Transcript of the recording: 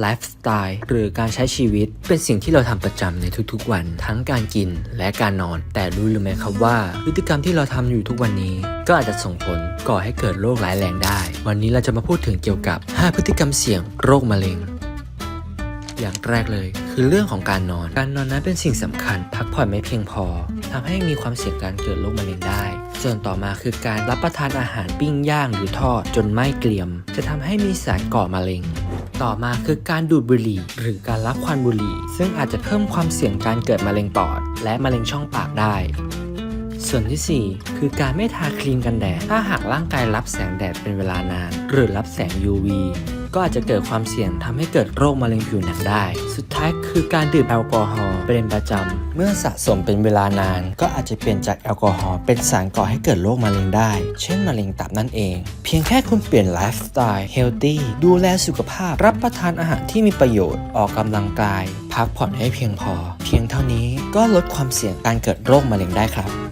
ไลฟ์สไตล์หรือการใช้ชีวิต เป็นสิ่งที่เราทำประจำในทุกๆวัน ทั้งการกินและการนอน แต่รู้หรือไม่ครับว่า พฤติกรรมที่เราทำอยู่ทุกวันนี้ ก็อาจจะส่งผลก่อให้เกิดโรคร้ายแรงได้ วันนี้เราจะมาพูดถึงเกี่ยวกับ 5 พฤติกรรมเสี่ยงโรคมะเร็งอย่างแรกเลยคือเรื่องของการนอน การนอนนั้นเป็นสิ่งสำคัญ พักผ่อนไม่เพียงพอทำให้มีความเสี่ยงการเกิดโรคมะเร็งได้ ส่วนต่อมาคือการรับประทานอาหารปิ้งย่างหรือทอดจนไหม้เกรียม จะทำให้มีสารก่อมะเร็ง ต่อมาคือการดูดบุหรี่ หรือการรับควันบุหรี่ ซึ่งอาจจะเพิ่มความเสี่ยงการเกิดมะเร็งปอด และมะเร็งช่องปากได้ ส่วนทีสี่4 คือการไม่ทาครีมกันแดด ถ้าหากร่างกายรับแสงแดดเป็นเวลานาน หรือรับแสง UV ก็อาจจะเกิดความเสี่ยงทำให้เกิดโรคมะเร็งผิวหนังได้ สุดท้ายคือการดื่มแอลกอฮอล์เป็นประจำเมื่อสะสมเป็นเวลานาน ก็อาจจะเปลี่ยนจากแอลกอฮอล์เป็นสารก่อให้เกิดโรคมะเร็งได้ เช่นมะเร็งตับนั่นเอง เพียงแค่คุณเปลี่ยนไลฟ์สไตล์เฮลตี้ดูแลสุขภาพ รับประทานอาหารที่มีประโยชน์ออกกำลังกาย พักผ่อนให้เพียงพอ เพียงเท่านี้ก็ลดความเสี่ยงการเกิดโรคมะเร็งได้ครับ